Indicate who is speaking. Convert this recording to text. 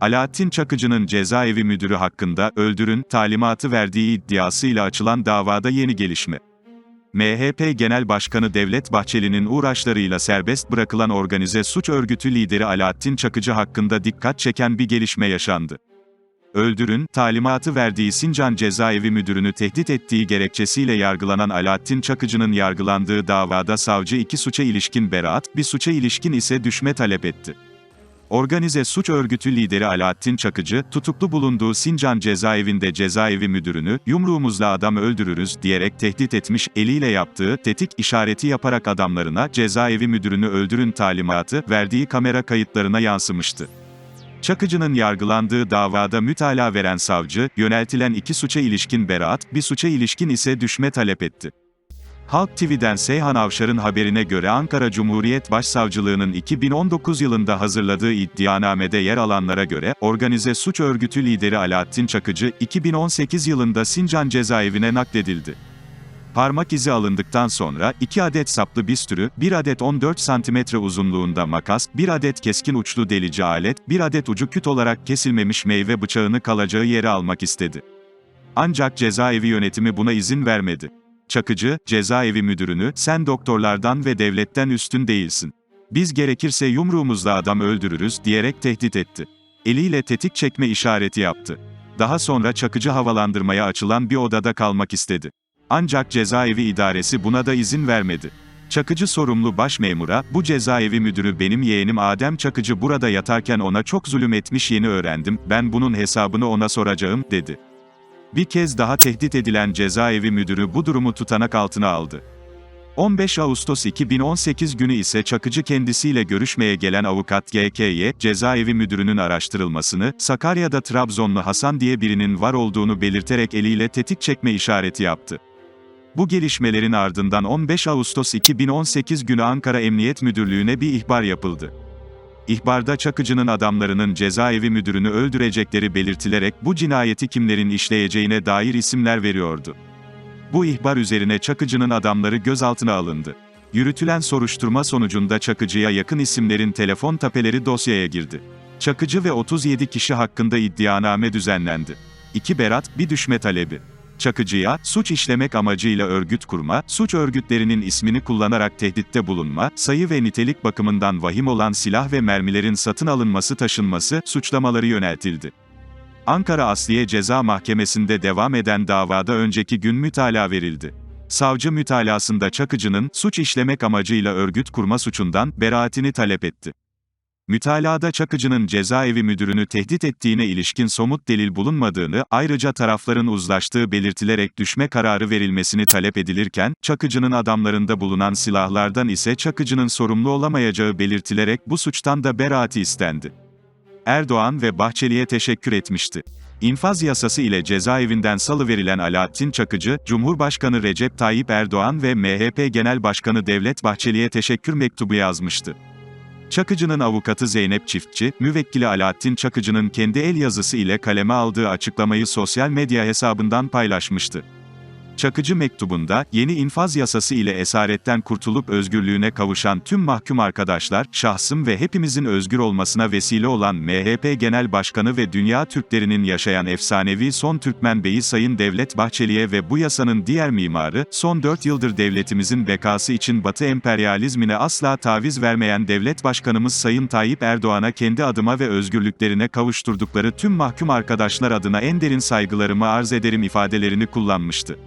Speaker 1: Alaaddin Çakıcı'nın cezaevi müdürü hakkında öldürün talimatı verdiği iddiasıyla açılan davada yeni gelişme. MHP Genel Başkanı Devlet Bahçeli'nin uğraşlarıyla serbest bırakılan organize suç örgütü lideri Alaaddin Çakıcı hakkında dikkat çeken bir gelişme yaşandı. Öldürün, talimatı verdiği Sincan Cezaevi Müdürünü tehdit ettiği gerekçesiyle yargılanan Alaaddin Çakıcı'nın yargılandığı davada savcı iki suça ilişkin beraat, bir suça ilişkin ise düşme talep etti. Organize suç örgütü lideri Alaaddin Çakıcı, tutuklu bulunduğu Sincan cezaevinde cezaevi müdürünü, yumruğumuzla adam öldürürüz diyerek tehdit etmiş, eliyle yaptığı tetik işareti yaparak adamlarına cezaevi müdürünü öldürün talimatı verdiği kamera kayıtlarına yansımıştı. Çakıcı'nın yargılandığı davada mütalaa veren savcı, yöneltilen iki suça ilişkin beraat, bir suça ilişkin ise düşme talep etti. Halk TV'den Seyhan Avşar'ın haberine göre Ankara Cumhuriyet Başsavcılığı'nın 2019 yılında hazırladığı iddianamede yer alanlara göre, organize suç örgütü lideri Alaaddin Çakıcı, 2018 yılında Sincan cezaevine nakledildi. Parmak izi alındıktan sonra, 2 adet saplı bistürü, 1 adet 14 cm uzunluğunda makas, 1 adet keskin uçlu delici alet, 1 adet ucu küt olarak kesilmemiş meyve bıçağını kalacağı yere almak istedi. Ancak cezaevi yönetimi buna izin vermedi. Çakıcı, cezaevi müdürünü, sen doktorlardan ve devletten üstün değilsin. Biz gerekirse yumruğumuzla adam öldürürüz diyerek tehdit etti. Eliyle tetik çekme işareti yaptı. Daha sonra Çakıcı havalandırmaya açılan bir odada kalmak istedi. Ancak cezaevi idaresi buna da izin vermedi. Çakıcı sorumlu başmemura, bu cezaevi müdürü benim yeğenim Adem Çakıcı burada yatarken ona çok zulüm etmiş yeni öğrendim, ben bunun hesabını ona soracağım, dedi. Bir kez daha tehdit edilen cezaevi müdürü bu durumu tutanak altına aldı. 15 Ağustos 2018 günü ise Çakıcı kendisiyle görüşmeye gelen avukat GK'ye, cezaevi müdürünün araştırılmasını, Sakarya'da Trabzonlu Hasan diye birinin var olduğunu belirterek eliyle tetik çekme işareti yaptı. Bu gelişmelerin ardından 15 Ağustos 2018 günü Ankara Emniyet Müdürlüğü'ne bir ihbar yapıldı. İhbarda Çakıcı'nın adamlarının cezaevi müdürünü öldürecekleri belirtilerek bu cinayeti kimlerin işleyeceğine dair isimler veriyordu. Bu ihbar üzerine Çakıcı'nın adamları gözaltına alındı. Yürütülen soruşturma sonucunda Çakıcı'ya yakın isimlerin telefon tapeleri dosyaya girdi. Çakıcı ve 37 kişi hakkında iddianame düzenlendi. İki berat, bir düşme talebi. Çakıcı'ya, suç işlemek amacıyla örgüt kurma, suç örgütlerinin ismini kullanarak tehditte bulunma, sayı ve nitelik bakımından vahim olan silah ve mermilerin satın alınması taşınması, suçlamaları yöneltildi. Ankara Asliye Ceza Mahkemesi'nde devam eden davada önceki gün mütalaa verildi. Savcı mütalasında Çakıcı'nın, suç işlemek amacıyla örgüt kurma suçundan, beraatini talep etti. Mütalada Çakıcı'nın cezaevi müdürünü tehdit ettiğine ilişkin somut delil bulunmadığını, ayrıca tarafların uzlaştığı belirtilerek düşme kararı verilmesini talep edilirken, Çakıcı'nın adamlarında bulunan silahlardan ise Çakıcı'nın sorumlu olamayacağı belirtilerek bu suçtan da beraati istendi. Erdoğan ve Bahçeli'ye teşekkür etmişti. İnfaz yasası ile cezaevinden salıverilen Alaaddin Çakıcı, Cumhurbaşkanı Recep Tayyip Erdoğan ve MHP Genel Başkanı Devlet Bahçeli'ye teşekkür mektubu yazmıştı. Çakıcı'nın avukatı Zeynep Çiftçi, müvekkili Alaaddin Çakıcı'nın kendi el yazısı ile kaleme aldığı açıklamayı sosyal medya hesabından paylaşmıştı. Çakıcı mektubunda, yeni infaz yasası ile esaretten kurtulup özgürlüğüne kavuşan tüm mahkum arkadaşlar, şahsım ve hepimizin özgür olmasına vesile olan MHP Genel Başkanı ve dünya Türklerinin yaşayan efsanevi son Türkmen Beyi Sayın Devlet Bahçeli'ye ve bu yasanın diğer mimarı, son 4 yıldır devletimizin bekası için Batı emperyalizmine asla taviz vermeyen Devlet Başkanımız Sayın Tayyip Erdoğan'a kendi adıma ve özgürlüklerine kavuşturdukları tüm mahkum arkadaşlar adına en derin saygılarımı arz ederim ifadelerini kullanmıştı.